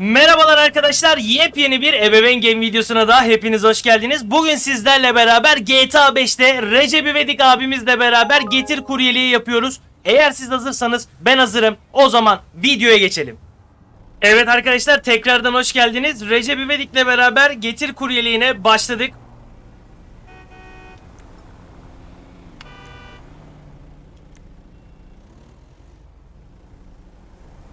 Merhabalar arkadaşlar. Yepyeni bir ebeveyn game videosuna da hepiniz hoş geldiniz. Bugün sizlerle beraber GTA 5'te Recep İvedik abimizle beraber getir kuryeliği yapıyoruz. Eğer siz hazırsanız ben hazırım. O zaman videoya geçelim. Evet arkadaşlar tekrardan hoş geldiniz. Recep İvedik'le beraber getir kuryeliğine başladık.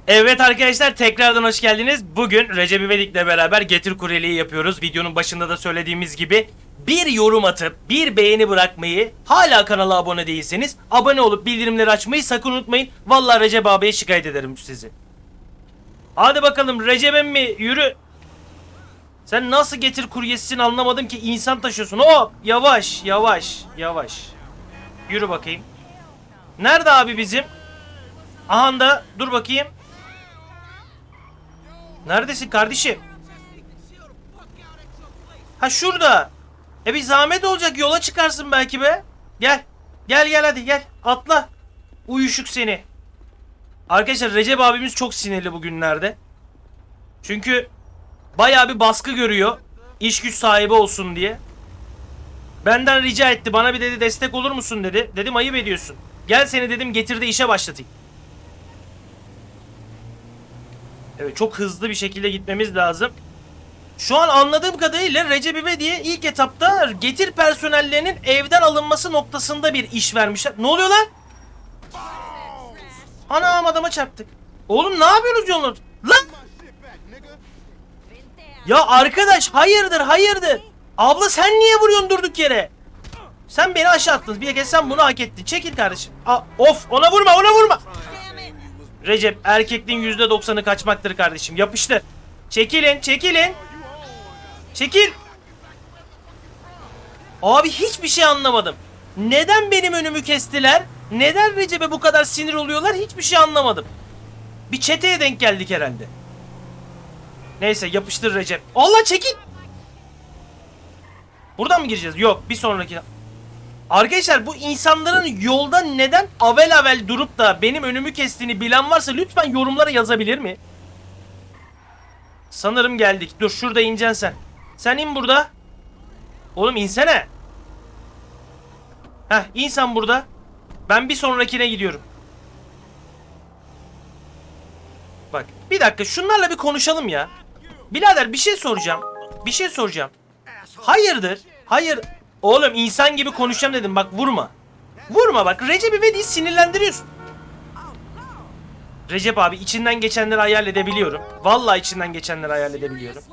Evet arkadaşlar tekrardan hoş geldiniz. Bugün Recep İvedik'le beraber Getir Kuryeliği yapıyoruz. Videonun başında da söylediğimiz gibi bir yorum atıp bir beğeni bırakmayı hala kanala abone değilseniz abone olup bildirimleri açmayı sakın unutmayın. Vallahi Recep abiye şikayet ederim sizi. Hadi bakalım Recep'im mi yürü. Sen nasıl getir kuryesisin anlamadım ki insan taşıyorsun. Hop yavaş yavaş yavaş. Yürü bakayım. Nerede abi bizim? Aha da dur bakayım. Neredesin kardeşim? Ha şurada. E bir zahmet olacak yola çıkarsın belki be. Gel. Gel gel hadi gel. Atla. Uyuşuk seni. Arkadaşlar Recep abimiz çok sinirli bugünlerde. Çünkü bayağı bir baskı görüyor. İş güç sahibi olsun diye. Benden rica etti. Bana bir dedi destek olur musun dedi. Dedim ayıp ediyorsun. Gel seni dedim getir de işe başlatayım. Evet çok hızlı bir şekilde gitmemiz lazım. Şu an anladığım kadarıyla Recep İvedik'e ilk etapta getir personellerinin evden alınması noktasında bir iş vermişler. Ne oluyor lan? Anam adama çarptık. Oğlum ne yapıyorsunuz yolun? Lan! Ya arkadaş hayırdır hayırdır. Abla sen niye vuruyorsun durduk yere? Sen beni aşağı attın. Bir kez sen bunu hak ettin. Çekil kardeşim. Aa, of ona vurma ona vurma. Recep erkekliğin yüzde doksanı kaçmaktır kardeşim. Yapıştır. Çekilin çekilin. Çekil. Abi hiçbir şey anlamadım. Neden benim önümü kestiler? Neden Recep'e bu kadar sinir oluyorlar? Hiçbir şey anlamadım. Bir çeteye denk geldik herhalde. Neyse yapıştır Recep. Allah çekil. Buradan mı gireceğiz? Yok bir sonraki. Arkadaşlar bu insanların yolda neden avel avel durup da benim önümü kestiğini bilen varsa lütfen yorumlara yazabilir mi? Sanırım geldik. Dur şurada ineceksin sen. Sen in burada. Oğlum insene. Heh in sen burada. Ben bir sonrakine gidiyorum. Bak bir dakika şunlarla bir konuşalım ya. Birader bir şey soracağım. Bir şey soracağım. Hayırdır? Hayır. Oğlum insan gibi konuşacağım dedim bak vurma. Vurma bak Recep İvedik'i sinirlendiriyorsun. Recep abi içinden geçenleri hayal edebiliyorum. Vallahi içinden geçenleri hayal edebiliyorum.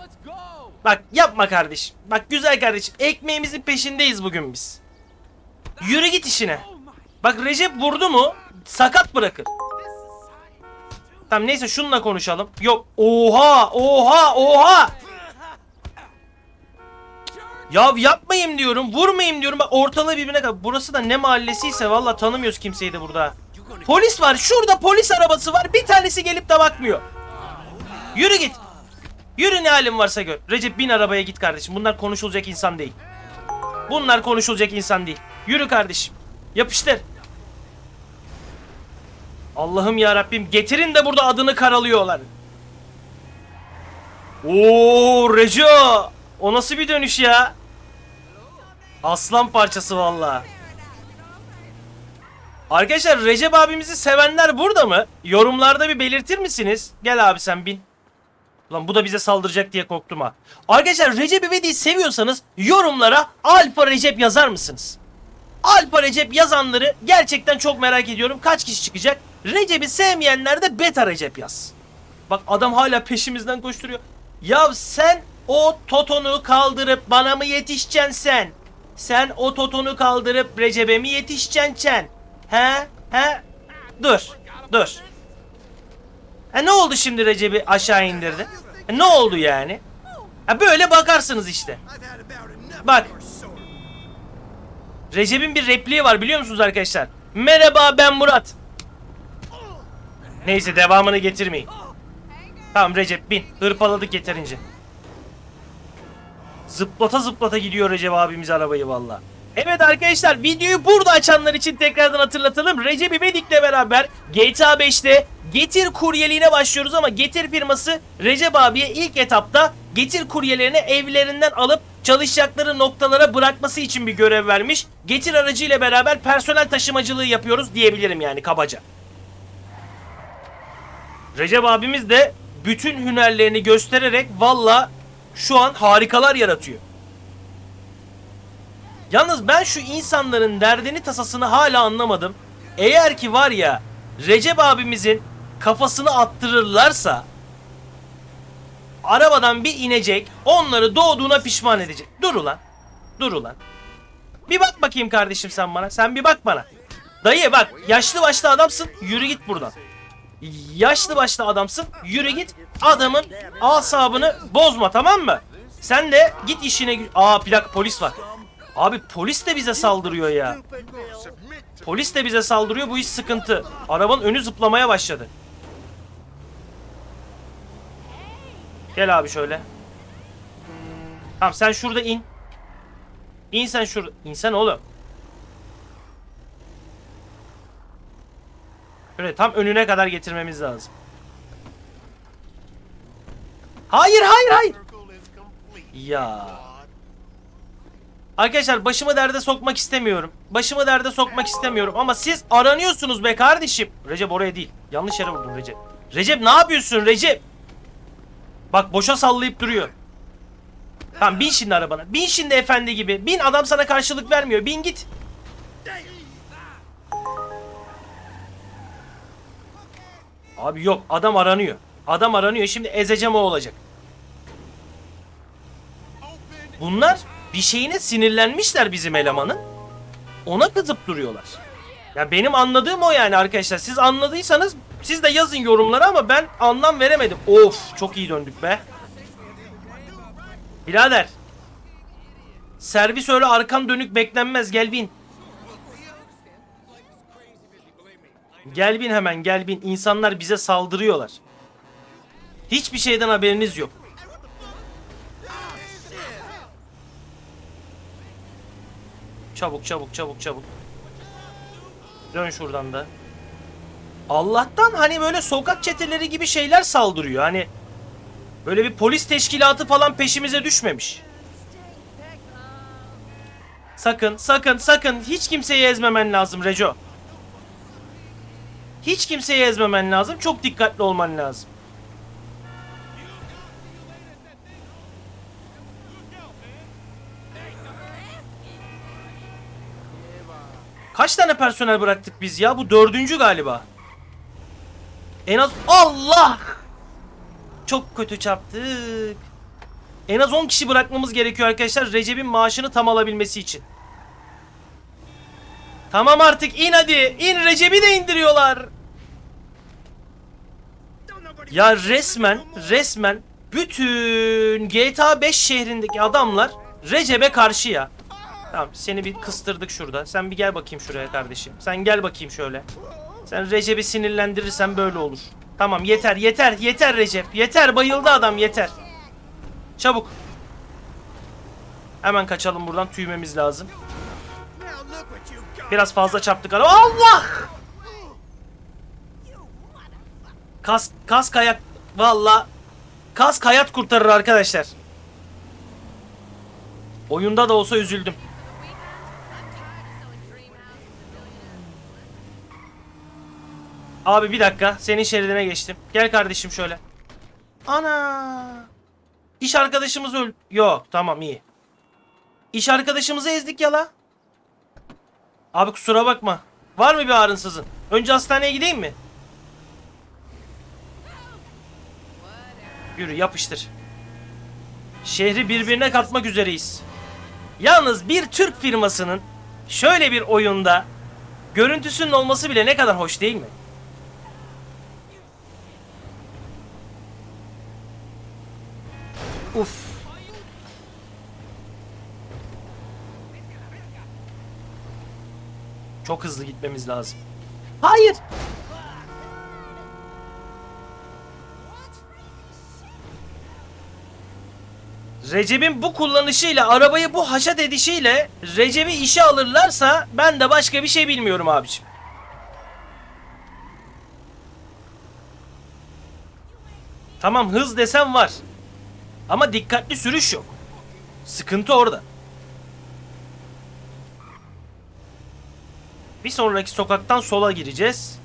Bak yapma kardeşim. Bak güzel kardeşim. Ekmeğimizin peşindeyiz bugün biz. Yürü git işine. Bak Recep vurdu mu sakat bırakır. Tamam neyse şununla konuşalım. Yok. Oha oha oha. Ya yapmayayım diyorum, vurmayayım diyorum. Bak ortalığı birbirine kadar. Burası da ne mahallesiyse valla tanımıyoruz kimseyi de burada. Polis var. Şurada polis arabası var. Bir tanesi gelip de bakmıyor. Yürü git. Yürü ne halin varsa gör. Recep bin arabaya git kardeşim. Bunlar konuşulacak insan değil. Bunlar konuşulacak insan değil. Yürü kardeşim. Yapıştır. Allah'ım ya Rabbim getirin de burada adını karalıyorlar. Oo Reco. O nasıl bir dönüş ya? Aslan parçası valla. Arkadaşlar Recep abimizi sevenler burada mı? Yorumlarda bir belirtir misiniz? Gel abi sen bin. Lan bu da bize saldıracak diye korktum ha. Arkadaşlar Recep İvedik'i seviyorsanız yorumlara Alfa Recep yazar mısınız? Alfa Recep yazanları gerçekten çok merak ediyorum. Kaç kişi çıkacak? Recep'i sevmeyenler de Beta Recep yaz. Bak adam hala peşimizden koşturuyor. Ya sen o totonu kaldırıp bana mı yetişeceksin sen? Sen o totonu kaldırıp Recep'e mi yetişeceksin sen? He? He? Dur. Dur. E ne oldu şimdi Recep'i aşağı indirdi? E ne oldu yani? Ha böyle bakarsınız işte. Bak. Recep'in bir repliği var biliyor musunuz arkadaşlar? Merhaba ben Murat. Neyse devamını getirmeyin. Tamam Recep bin. Hırpaladık yeterince. Zıplata zıplata gidiyor Recep abimiz arabayı valla. Evet arkadaşlar videoyu burada açanlar için tekrardan hatırlatalım. Recep İvedik'le beraber GTA 5'te Getir kuryeliğine başlıyoruz ama Getir firması Recep abiye ilk etapta Getir kuryelerini evlerinden alıp çalışacakları noktalara bırakması için bir görev vermiş. Getir aracıyla beraber personel taşımacılığı yapıyoruz diyebilirim yani kabaca. Recep abimiz de bütün hünerlerini göstererek valla şu an harikalar yaratıyor. Yalnız ben şu insanların derdini tasasını hala anlamadım. Eğer ki var ya Recep abimizin kafasını attırırlarsa arabadan bir inecek onları doğduğuna pişman edecek. Dur ulan. Dur ulan. Bir bak bakayım kardeşim sen bana. Sen bir bak bana. Dayı bak yaşlı başlı adamsın yürü git buradan. Yaşlı başlı adamsın yürü git adamın asabını bozma tamam mı? Sen de git işine Aa dakika polis var. Abi polis de bize saldırıyor ya. Polis de bize saldırıyor bu iş sıkıntı. Arabanın önü zıplamaya başladı. Gel abi şöyle. Tamam sen şurada in. İn sen şurada. İnsen oğlum. Şöyle tam önüne kadar getirmemiz lazım. Hayır hayır hayır. Ya. Arkadaşlar başımı derde sokmak istemiyorum. Başımı derde sokmak istemiyorum ama siz aranıyorsunuz be kardeşim. Recep oraya değil. Yanlış yere vurdum Recep. Recep ne yapıyorsun Recep? Bak boşa sallayıp duruyor. Tamam bin şimdi arabana. Bin şimdi efendi gibi. Bin adam sana karşılık vermiyor. Bin git. Abi yok adam aranıyor. Adam aranıyor. Şimdi ezeceğim o olacak. Bunlar bir şeyine sinirlenmişler bizim elemanın. Ona kızıp duruyorlar. Ya benim anladığım o yani arkadaşlar. Siz anladıysanız siz de yazın yorumlara ama ben anlam veremedim. Of çok iyi döndük be. Birader. Servis öyle arkan dönük beklenmez gel bin. Gel bin hemen gel bin. İnsanlar bize saldırıyorlar. Hiçbir şeyden haberiniz yok. Çabuk çabuk çabuk çabuk. Dön şuradan da. Allah'tan hani böyle sokak çeteleri gibi şeyler saldırıyor. Hani böyle bir polis teşkilatı falan peşimize düşmemiş. Sakın sakın sakın hiç kimseyi ezmemen lazım Reco. Hiç kimseyi ezmemen lazım. Çok dikkatli olman lazım. Kaç tane personel bıraktık biz ya? Bu dördüncü galiba. En az... Allah! Çok kötü çarptık. En az 10 kişi bırakmamız gerekiyor arkadaşlar. Recep'in maaşını tam alabilmesi için. Tamam artık in hadi. İn Recep'i de indiriyorlar. Ya resmen resmen bütün GTA 5 şehrindeki adamlar Recep'e karşı ya. Tamam seni bir kıstırdık şurada. Sen bir gel bakayım şuraya kardeşim. Sen gel bakayım şöyle. Sen Recep'i sinirlendirirsen böyle olur. Tamam yeter yeter yeter Recep. Yeter bayıldı adam yeter. Çabuk. Hemen kaçalım buradan tüymemiz lazım. Biraz fazla çarptık. Allah! Kas kas kayak valla kas hayat kurtarır arkadaşlar. Oyunda da olsa üzüldüm. Abi bir dakika senin şeridine geçtim. Gel kardeşim şöyle. Ana. İş arkadaşımız öl... Yok tamam iyi. İş arkadaşımızı ezdik ya la. Abi kusura bakma. Var mı bir ağrınsızın? Önce hastaneye gideyim mi? Yürü yapıştır. Şehri birbirine katmak üzereyiz. Yalnız bir Türk firmasının şöyle bir oyunda görüntüsünün olması bile ne kadar hoş değil mi? Uf. Çok hızlı gitmemiz lazım. Hayır. Recep'in bu kullanışıyla, arabayı bu haşat edişiyle Recep'i işe alırlarsa ben de başka bir şey bilmiyorum abiciğim. Tamam hız desem var. Ama dikkatli sürüş yok. Sıkıntı orada. Bir sonraki sokaktan sola gireceğiz.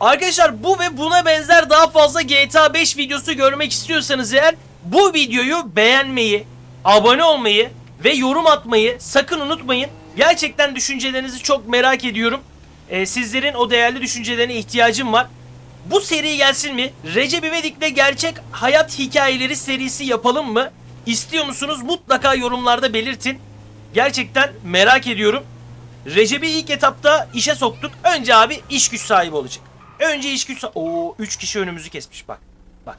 Arkadaşlar bu ve buna benzer daha fazla GTA 5 videosu görmek istiyorsanız eğer bu videoyu beğenmeyi, abone olmayı ve yorum atmayı sakın unutmayın. Gerçekten düşüncelerinizi çok merak ediyorum. Ee, sizlerin o değerli düşüncelerine ihtiyacım var. Bu seri gelsin mi? Recep İvedik'le gerçek hayat hikayeleri serisi yapalım mı? İstiyor musunuz? Mutlaka yorumlarda belirtin. Gerçekten merak ediyorum. Recep'i ilk etapta işe soktuk. Önce abi iş güç sahibi olacak. Önce iş güç sahibi... Oo 3 kişi önümüzü kesmiş bak. Bak.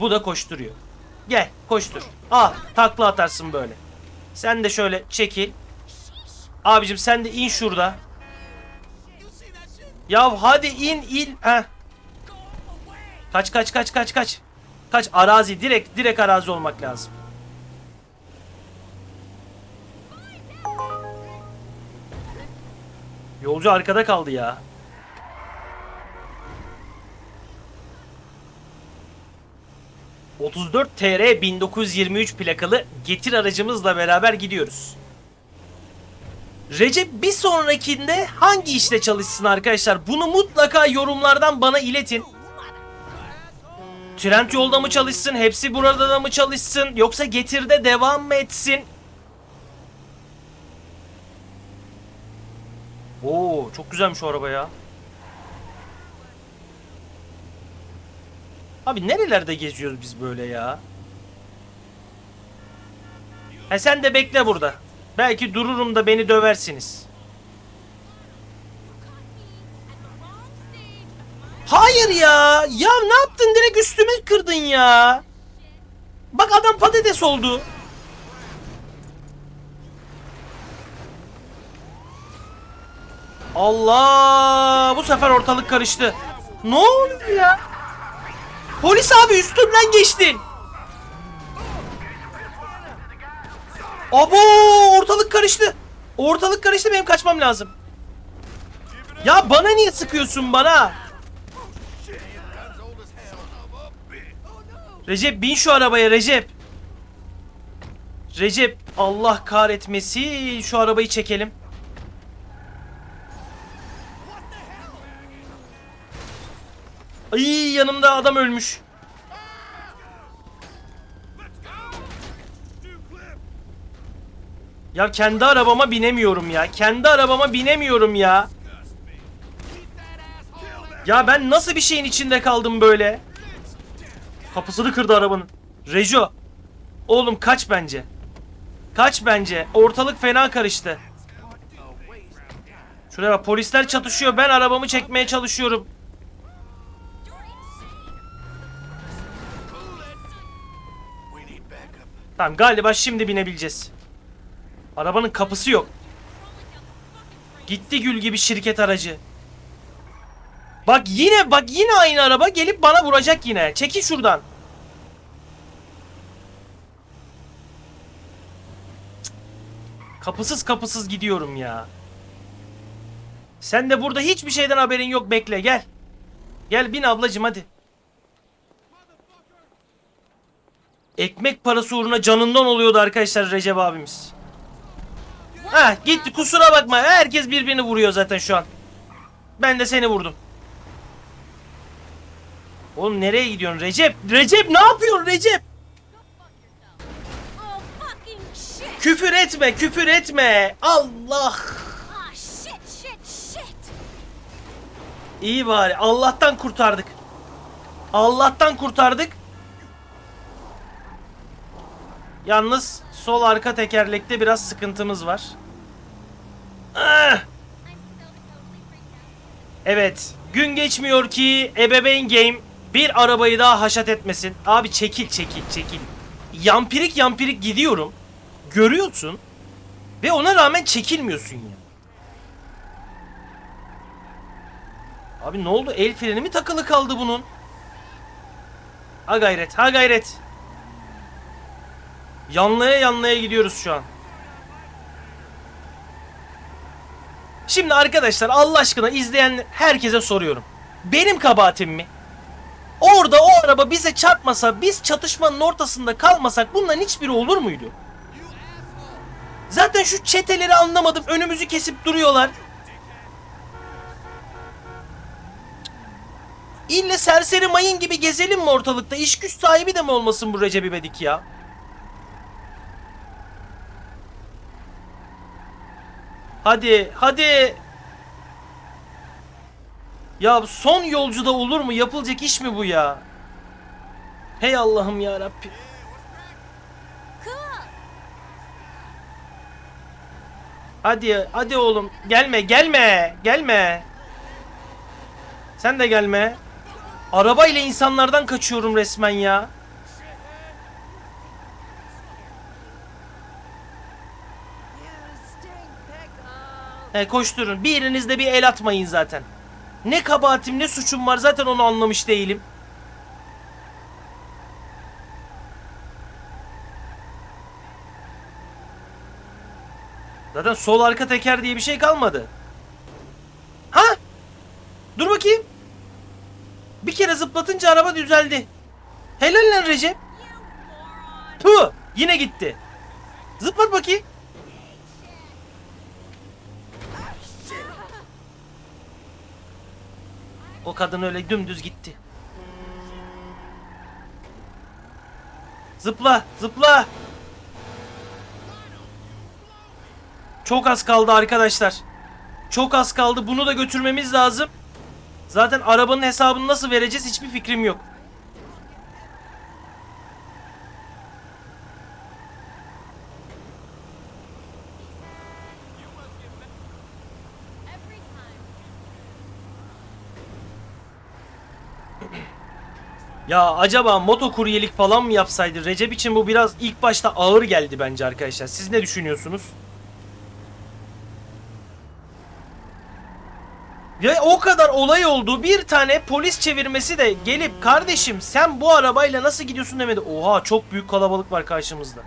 Bu da koşturuyor. Gel koştur. Al takla atarsın böyle. Sen de şöyle çekil. Abicim sen de in şurada. Ya hadi in in. Heh. Kaç kaç kaç kaç kaç. Kaç arazi direkt direkt arazi olmak lazım. Yolcu arkada kaldı ya. ...34 TR 1923 plakalı getir aracımızla beraber gidiyoruz. Recep bir sonrakinde hangi işte çalışsın arkadaşlar? Bunu mutlaka yorumlardan bana iletin. Trend yolda mı çalışsın? Hepsi burada da mı çalışsın? Yoksa getirde devam mı etsin? Oo, çok güzelmiş o araba ya. Abi nerelerde geziyoruz biz böyle ya? He sen de bekle burada. Belki dururum da beni döversiniz. Hayır ya. Ya ne yaptın direkt üstüme kırdın ya. Bak adam patates oldu. Allah! Bu sefer ortalık karıştı. Ne oldu ya? Polis abi üstümden geçtin. Abo! Ortalık karıştı. Ortalık karıştı benim kaçmam lazım. Ya bana niye sıkıyorsun bana? Recep bin şu arabaya Recep. Recep Allah kahretmesi şu arabayı çekelim. Ay yanımda adam ölmüş. Ya kendi arabama binemiyorum ya. Kendi arabama binemiyorum ya. Ya ben nasıl bir şeyin içinde kaldım böyle? Kapısını kırdı arabanın. Rejo. Oğlum kaç bence. Kaç bence. Ortalık fena karıştı. Şuraya bak polisler çatışıyor. Ben arabamı çekmeye çalışıyorum. Tamam galiba şimdi binebileceğiz. Arabanın kapısı yok. Gitti gül gibi şirket aracı. Bak yine bak yine aynı araba gelip bana vuracak yine. Çekil şuradan. Kapısız kapısız gidiyorum ya. Sen de burada hiçbir şeyden haberin yok bekle gel. Gel bin ablacım hadi. Ekmek parası uğruna canından oluyordu arkadaşlar Recep abimiz. Ha gitti kusura bakma herkes birbirini vuruyor zaten şu an. Ben de seni vurdum. Oğlum nereye gidiyorsun Recep? Recep ne yapıyorsun Recep? Küfür etme küfür etme. Allah. Ah! İyi bari Allah'tan kurtardık. Allah'tan kurtardık. Yalnız sol arka tekerlekte biraz sıkıntımız var. Ah! Evet. Gün geçmiyor ki ebeveyn game bir arabayı daha haşat etmesin. Abi çekil çekil çekil. Yampirik yampirik gidiyorum. Görüyorsun. Ve ona rağmen çekilmiyorsun ya. Abi ne oldu? El freni mi takılı kaldı bunun? Ha gayret, ha gayret. Yanlaya yanlaya gidiyoruz şu an. Şimdi arkadaşlar Allah aşkına izleyen herkese soruyorum. Benim kabahatim mi? Orada o araba bize çarpmasa, biz çatışmanın ortasında kalmasak bunların hiçbiri olur muydu? Zaten şu çeteleri anlamadım. Önümüzü kesip duruyorlar. İlle serseri mayın gibi gezelim mi ortalıkta? İş güç sahibi de mi olmasın bu Recep İvedik ya? Hadi, hadi. Ya son yolcuda olur mu? Yapılacak iş mi bu ya? Hey Allah'ım ya Rabbi. Hadi, hadi oğlum. Gelme, gelme, gelme. Sen de gelme. Araba ile insanlardan kaçıyorum resmen ya. He koşturun. Biriniz de bir el atmayın zaten. Ne kabahatim ne suçum var zaten onu anlamış değilim. Zaten sol arka teker diye bir şey kalmadı. Ha? Dur bakayım. Bir kere zıplatınca araba düzeldi. Helal lan Recep. Puh, yine gitti. Zıplat bakayım. O kadın öyle dümdüz gitti. Zıpla, zıpla. Çok az kaldı arkadaşlar. Çok az kaldı. Bunu da götürmemiz lazım. Zaten arabanın hesabını nasıl vereceğiz hiçbir fikrim yok. Ya acaba motokuryelik falan mı yapsaydı? Recep için bu biraz ilk başta ağır geldi bence arkadaşlar. Siz ne düşünüyorsunuz? Ya o kadar olay oldu. Bir tane polis çevirmesi de gelip kardeşim sen bu arabayla nasıl gidiyorsun demedi. Oha çok büyük kalabalık var karşımızda.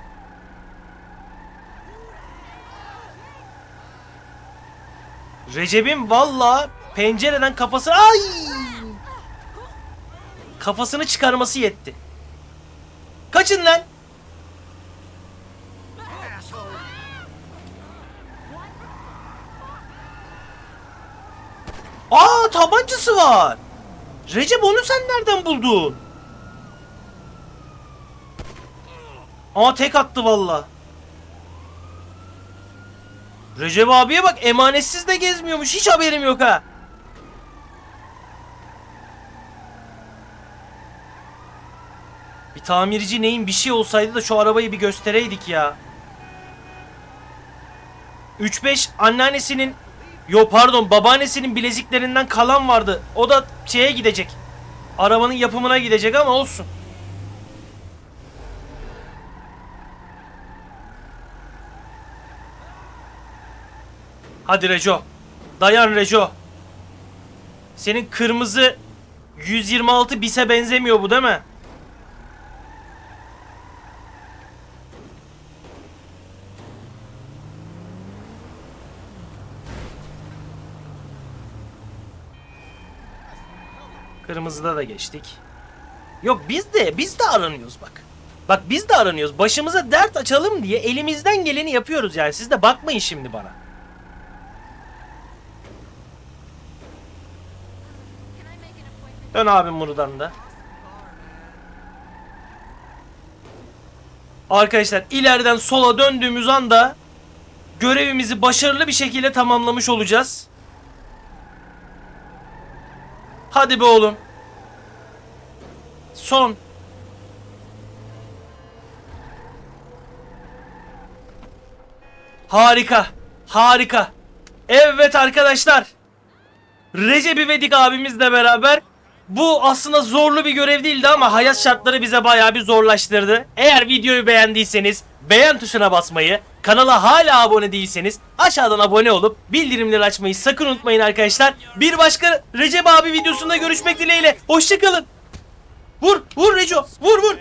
Recep'in valla pencereden kafası ay kafasını çıkarması yetti. Kaçın lan. Aa tabancası var. Recep onu sen nereden buldun? Aa tek attı valla. Recep abiye bak emanetsiz de gezmiyormuş. Hiç haberim yok ha. Bir tamirci neyin bir şey olsaydı da şu arabayı bir göstereydik ya. 3-5 anneannesinin Yo pardon babaannesinin bileziklerinden kalan vardı. O da şeye gidecek. Arabanın yapımına gidecek ama olsun. Hadi Reco. Dayan Reco. Senin kırmızı 126 bise benzemiyor bu değil mi? Kırmızıda da geçtik. Yok biz de biz de aranıyoruz bak. Bak biz de aranıyoruz. Başımıza dert açalım diye elimizden geleni yapıyoruz yani. Siz de bakmayın şimdi bana. Dön abim buradan da. Arkadaşlar ileriden sola döndüğümüz anda görevimizi başarılı bir şekilde tamamlamış olacağız. Hadi be oğlum. Son. Harika. Harika. Evet arkadaşlar. Recep İvedik abimizle beraber bu aslında zorlu bir görev değildi ama hayat şartları bize bayağı bir zorlaştırdı. Eğer videoyu beğendiyseniz beğen tuşuna basmayı, kanala hala abone değilseniz aşağıdan abone olup bildirimleri açmayı sakın unutmayın arkadaşlar. Bir başka Recep abi videosunda görüşmek dileğiyle. Hoşçakalın. Vur, vur Reco, vur vur.